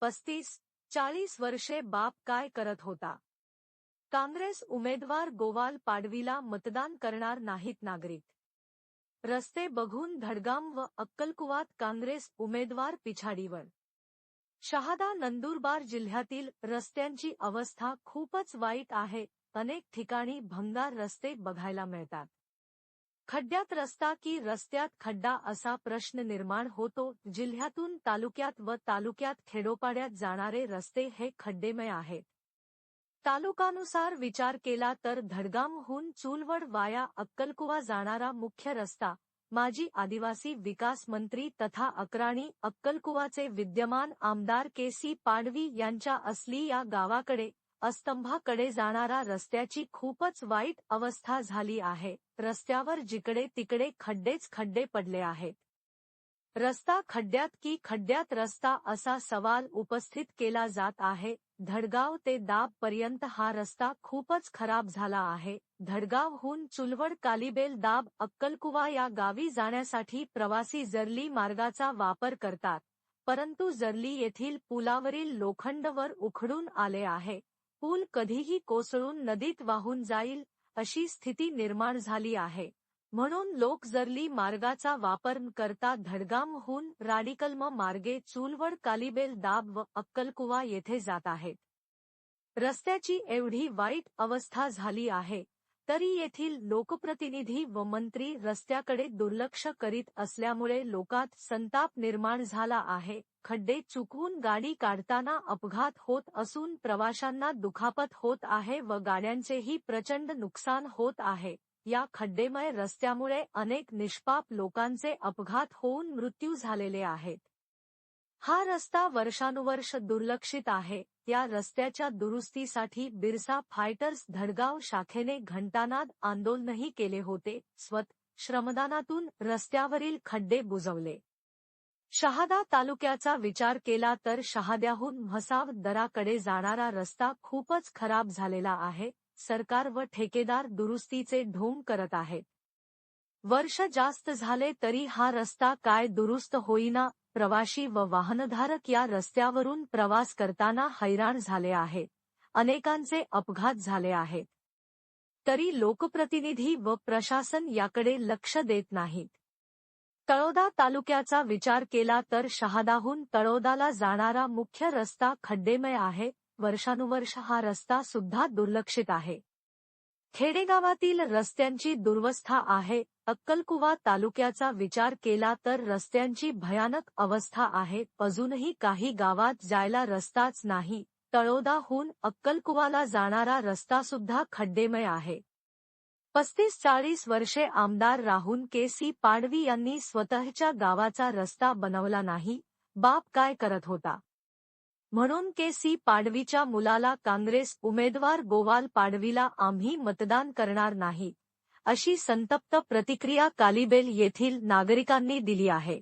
पस्तीस चाळीस वर्षे बाप काय करत होता? काँग्रेस उमेदवार गोवाल पाडवीला मतदान करणार नाहीत नागरिक. रस्ते बघून धडगाम व अक्कलकुवात काँग्रेस उमेदवार पिछाडीवर. शहादा नंदुरबार जिल्ह्यातील रस्त्यांची अवस्था खूपच वाईट आहे अनेक ठिकाणी भंगार रस्ते बघायला मिळतात. खड्ड्यात रस्ता की रस्त्यात खड्डा असा प्रश्न निर्माण होतो जिल्ह्यातून तालुक्यात व तालुक्यात खेडोपाड्यात जाणारे रस्ते हे खड्डेमय आहेत. तालुकानुसार विचार केला तर धडगामहून चूलवड वाया अक्कलकुवा जाणारा मुख्य रस्ता माजी आदिवासी विकास मंत्री तथा अक्राणी अक्कलकुवाचे विद्यमान आमदार के सी पाडवी यांच्या असली या गावाकडे अस्तंभाकडे जाणारा रस्त्याची खूपच वाईट अवस्था झाली आहे. रस्त्यावर जिकडे तिकडे खड्डेच खड्डे पडले आहेत. रस्ता खड्ड्यात की खड्ड्यात रस्ता असा सवाल उपस्थित केला जात आहे. धडगाव ते दाब पर्यंत हा रस्ता खूपच खराब झाला आहे. धडगावहून चुलवड कालिबेल दाब अक्कलकुवा या गावी जाण्यासाठी प्रवासी जरली मार्गाचा वापर करतात. परंतु जरली येथील पुलावरील लोखंडवर उखडून आले आहे. पूल कधीही कोसळून नदीत वाहून जाईल अशी स्थिती निर्माण झाली आहे. म्हणून लोक जरली मार्गाचा वापर करता धडगामहून राडिकल्म मार्गे चूलवड कालिबेल दाब व अक्कलकुवा येथे जात आहेत. रस्त्याची एवढी वाईट अवस्था झाली आहे तरी येथील लोकप्रतिनिधी व मंत्री रस्त्याकडे दुर्लक्ष करीत असल्यामुळे लोकात संताप निर्माण झाला आहे. खड्डे चुकवून गाडी काढताना अपघात होत असून प्रवाशांना दुखापत होत आहे व गाड्यांचेही प्रचंड नुकसान होत आहे. या खड्डेमय रस्त्यामुळे अनेक निष्पाप लोकांचे अपघात होऊन मृत्यू झालेले आहेत. हा रस्ता वर्षानुवर्ष दुर्लक्षित आहे. या रस्त्याच्या दुरुस्तीसाठी बिरसा फायटर्स धडगाव शाखेने घंटानाद आंदोलनही केले होते. स्वत श्रमदानातून रस्त्यावरील खड्डे बुजवले. शहादा तालुक्याचा विचार केला तर शहाद्याहून म्हसाव दराकडे जाणारा रस्ता खूपच खराब झालेला आहे. सरकार व ठेकेदार दुरुस्तीचे ढोंग करत आहेत. वर्ष जास्त झाले तरी हा रस्ता काय दुरुस्त होईना प्रवाशी व वाहनधारक या रस्त्यावरून प्रवास करताना हैराण झाले आहेत. अनेकांचे अपघात झाले आहेत. तरी लोकप्रतिनिधी व प्रशासन याकडे लक्ष देत नाहीत. तळोदा तालुक्याचा विचार केला तर शहादाहून तळोदाला जाणारा मुख्य रस्ता खड्डेमय आहे. वर्षानुवर्ष हा रस्ता सुद्धा दुर्लक्षित आहे. खेडेगावातील रस्त्यांची दुर्वस्था आहे. अक्कलकुवा तालुक्याचा विचार केला तर रस्त्यांची भयानक अवस्था आहे. अजूनही काही गावात जायला रस्ताच नाही. तळोदाहून अक्कलकुवाला जाणारा रस्ता सुद्धा खड्डेमय आहे. पस्तीस चाळीस वर्षे आमदार राहून के सी पाडवी यांनी स्वतःच्या गावाचा रस्ता बनवला नाही. बाप काय करत होता? म्हणून के सी पाडवीच्या मुलाला काँग्रेस उमेदवार गोवाल पाडवीला आम्ही मतदान करणार नाही. अशी संतप्त प्रतिक्रिया कालिबेल येथील नागरिकांनी दिली आहे.